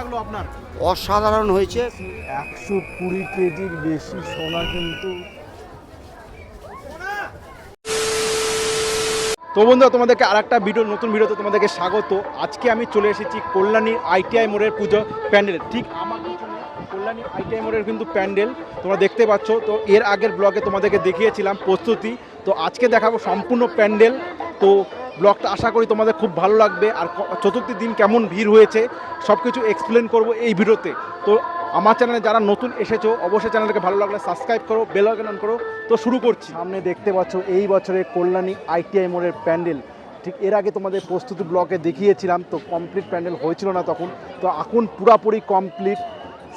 লাগল আপনার? অসাধারণ হয়েছে। একশো কুড়ি কেজির বেশি সোনা কিন্তু। তো বন্ধুরা তোমাদেরকে আর একটা ভিডিও নতুন ভিডিওতে তোমাদেরকে স্বাগত। আজকে আমি চলে এসেছি কল্যাণী আইটিআই মোড়ের পুজো প্যান্ডেল। ঠিক আমার কল্যাণী আইটিআই মোড়ের কিন্তু প্যান্ডেল তোমরা দেখতে পাচ্ছ। তো এর আগের ব্লগে তোমাদেরকে দেখিয়েছিলাম প্রস্তুতি। তো আজকে দেখাবো সম্পূর্ণ প্যান্ডেল। তো ব্লগটা আশা করি তোমাদের খুব ভালো লাগবে। আর চতুর্থী দিন কেমন ভিড় হয়েছে সব কিছু এক্সপ্লেন করব এই ভিডিওতে। তো আমার চ্যানেলে যারা নতুন এসেছ, অবশ্যই চ্যানেলটাকে ভালো লাগলে সাবস্ক্রাইব করো বেল আইকন অন করো। তো শুরু করছি। সামনে দেখতে পাচ্ছ এই বছরের কল্যাণী আইটিআই মোড়ের প্যান্ডেল। ঠিক এর আগে তোমাদের প্রস্তুতি ব্লকে দেখিয়েছিলাম, তো কমপ্লিট প্যান্ডেল হয়েছিল না তখন। তো এখন পুরাপুরি complete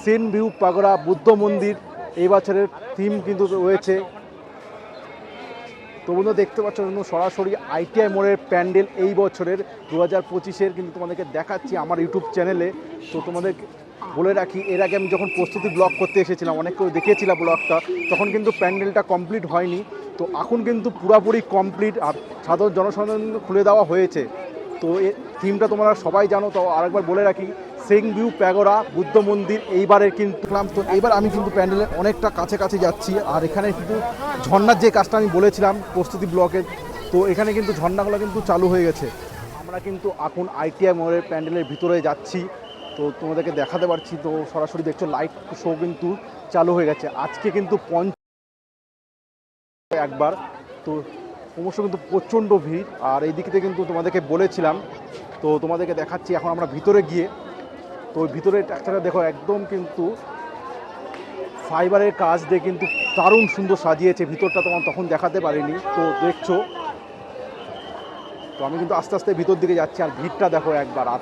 Sen view pagoda, Buddha মন্দির, এই বছরের থিম কিন্তু রয়েছে। তো বন্ধু দেখতে পাচ্ছ বন্ধু, সরাসরি আইটিআই মোড়ের প্যান্ডেল এই বছরের দু হাজার পঁচিশের কিন্তু তোমাদেরকে দেখাচ্ছি আমার ইউটিউব চ্যানেলে। তো তোমাদের বলে রাখি, এর আগে আমি যখন প্রস্তুতি ব্লগ করতে এসেছিলাম অনেককেও দেখিয়েছিলাম ব্লগটা, তখন কিন্তু প্যান্ডেলটা কমপ্লিট হয়নি। তো এখন কিন্তু পুরাপুরি কমপ্লিট আর সাধারণ জনসাধারণ খুলে দেওয়া হয়েছে। তো এর থিমটা তোমরা সবাই জানো, তো আরেকবার বলে রাখি সেং ভিউ প্যাগোরা, বুদ্ধ মন্দির, এইবারের কিন্তু তো এইবার আমি কিন্তু প্যান্ডেলের অনেকটা কাছে কাছে যাচ্ছি। আর এখানে কিন্তু ঝর্ণার যে কাজটা আমি বলেছিলাম প্রস্তুতি ব্লকে, তো এখানে কিন্তু ঝর্ণাগুলো কিন্তু চালু হয়ে গেছে। আমরা কিন্তু এখন আইটিআই মোড়ের প্যান্ডেলের ভিতরে যাচ্ছি। তো তোমাদেরকে দেখাতে পারছি, তো সরাসরি দেখছ, লাইট শো কিন্তু চালু হয়ে গেছে। আজকে কিন্তু পঞ্চ একবার, তো ক্রমশ কিন্তু প্রচণ্ড ভিড়। আর এই দিক থেকে কিন্তু তোমাদেরকে বলেছিলাম, তো তোমাদেরকে দেখাচ্ছি, এখন আমরা ভিতরে গিয়ে তো ভিতরে ট্রাকচারটা দেখো, একদম কিন্তু ফাইবারের কাজ দিয়ে কিন্তু দারুণ সুন্দর সাজিয়েছে। ভিতরটা তোমার তখন দেখাতে পারিনি, তো দেখছ। তো আমি কিন্তু আস্তে আস্তে ভিতর দিকে যাচ্ছি, আর ভিড়টা দেখো একবার। আর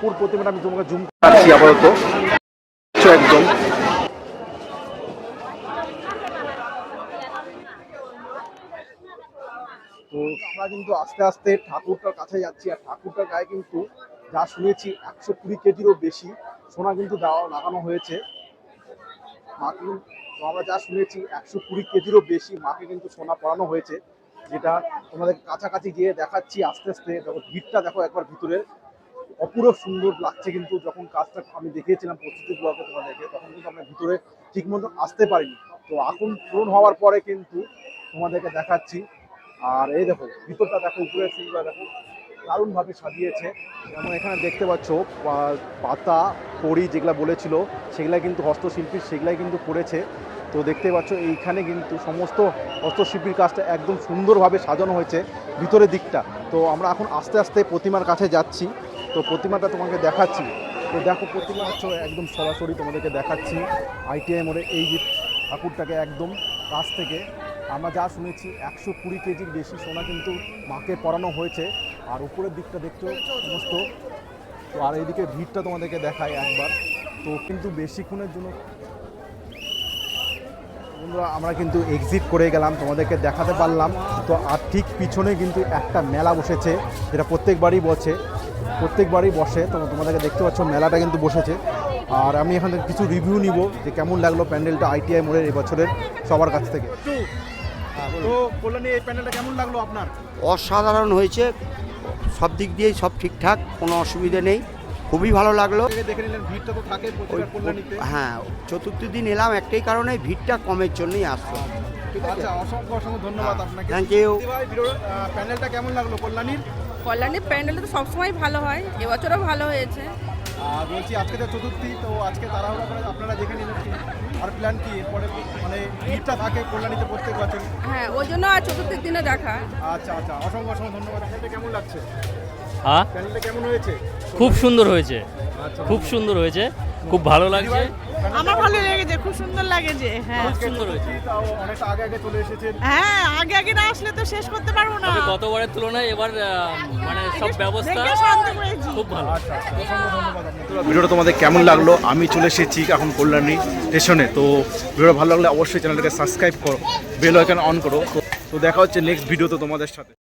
পুর প্রতিমাটা আমি তোমাকে জুম করছি আপাতত। একদম। তো আমরা কিন্তু আস্তে আস্তে ঠাকুরটার কাছে যাচ্ছি, আর ঠাকুরটার গায়ে কিন্তু যা শুনেছি একশো কুড়ি কেজিরও বেশি সোনা কিন্তু দেওয়া লাগানো হয়েছে। মাকে আমরা যা শুনেছি একশো কুড়ি কেজিরও বেশি মাকে কিন্তু সোনা পরানো হয়েছে, যেটা তোমাদের কাছাকাছি গিয়ে দেখাচ্ছি আস্তে আস্তে। দেখো, ভিড়টা দেখো একবার ভিতরের অপূরব সুন্দর লাগছে কিন্তু যখন কাজটা আমি দেখিয়েছিলাম প্রস্তুতি ব্লকে তোমাদেরকে, তখন কিন্তু আমরা ভিতরে ঠিক মতো আসতে পারিনি। তো এখন পূরণ হওয়ার পরে কিন্তু তোমাদেরকে দেখাচ্ছি। আর এই দেখো, ভিতরটা দেখো উপরে সিলটা দেখো। দারুণভাবে সাজিয়েছে। যেমন এখানে দেখতে পাচ্ছ পাতা কড়ি যেগুলা বলেছিল, সেগুলা কিন্তু হস্তশিল্পীর, সেগুলাই কিন্তু করেছে। তো দেখতে পাচ্ছ, এইখানে কিন্তু সমস্ত হস্তশিল্পীর কাজটা একদম সুন্দরভাবে সাজানো হয়েছে ভিতরের দিকটা। তো আমরা এখন আস্তে আস্তে প্রতিমার কাছে যাচ্ছি। তো প্রতিমাটা তোমাকে দেখাচ্ছি। তো দেখো, প্রতিমা হচ্ছে একদম সরাসরি তোমাদেরকে দেখাচ্ছি। আইটিআই মোড়ে এই যে ঠাকুরটাকে একদম কাছ থেকে। আমরা যা শুনেছি, একশো কুড়ি কেজির বেশি সোনা কিন্তু মাকে পরানো হয়েছে। আর উপরের দিকটা দেখছ সমস্ত। তো আর এইদিকে ভিড়টা তোমাদেরকে দেখায় একবার। তো কিন্তু বেশিক্ষণের জন্য বন্ধুরা আমরা কিন্তু এক্সিট করে গেলাম তোমাদেরকে দেখাতে পারলাম। তো আর ঠিক পিছনে কিন্তু একটা মেলা বসেছে যেটা প্রত্যেকবারই বসে প্রত্যেকবারই বসে। তো তোমাদেরকে দেখতে পাচ্ছ মেলাটা কিন্তু বসেছে। আর আমি এখান থেকে কিছু রিভিউ নিব যে কেমন লাগল প্যান্ডেলটা আইটিআই মোড়ের এবছরের সবার কাছ থেকে। তো কল্যাণী এই প্যান্ডেলটা কেমন লাগল আপনার? অসাধারণ হয়েছে। সব দিক দিয়েই সব ঠিকঠাক কোনো অসুবিধে নেই। খুবই ভালো লাগল। দেখে নিলেন ভিড়টা তো থাকে ওই- হ্যাঁ চতুর্থ দিন এলাম একটাই কারণে ভিড়টা কমের জন্যই আসলো। ঠিক আছে? আচ্ছা অসংখ্য অসংখ্য ধন্যবাদ আপনাকে। থ্যাংক ইউ দিদি ভাই ভিডিও প্যান্ডেলটা কেমন লাগল কল্যাণীর? কল্যাণীর প্যান্ডেল তো সবসময় ভালো হয় এবছরও ভালো হয়েছে। আর বলছি আজকে তো চতুর্থী তো আজকে তাড়াহুড়া করে আপনারা দেখে নিলেন কি আর প্ল্যান কি? এরপরে মানে ভিড়টা থাকে কল্যাণীতে প্রত্যেক বছর হ্যাঁ ওই জন্য আর চতুর্থীর দিনে দেখা। আচ্ছা আচ্ছা অসংখ্য অসংখ্য ধন্যবাদ। আপনাদের কেমন লাগছে? হ্যাঁ? কেমন হয়েছে? খুব সুন্দর হয়েছে। আচ্ছা খুব সুন্দর হয়েছে। খুব ভালো লাগছে। আমার ভালো লেগেছে খুব সুন্দর লাগেছে। হ্যাঁ। সুন্দর হয়েছে। তাও আগে আগে চলে এসেছেন। হ্যাঁ আগে আগে না আসলে তো শেষ করতে পারব না। তবে গতবারের তুলনায় এবার মানে সব ব্যবস্থা খুব ভালো। আচ্ছা আচ্ছা। আপনাকে ভিডিওটা তোমাদের কেমন লাগল? আমি চলে এসেছি এখন কল্যাণী স্টেশনে। তো ভিডিওটা ভালো লাগলে অবশ্যই চ্যানেলটাকে সাবস্ক্রাইব করো বেল আইকন অন করো। তো- তো দেখা হচ্ছে নেক্সট ভিডিওতে তোমাদের সাথে।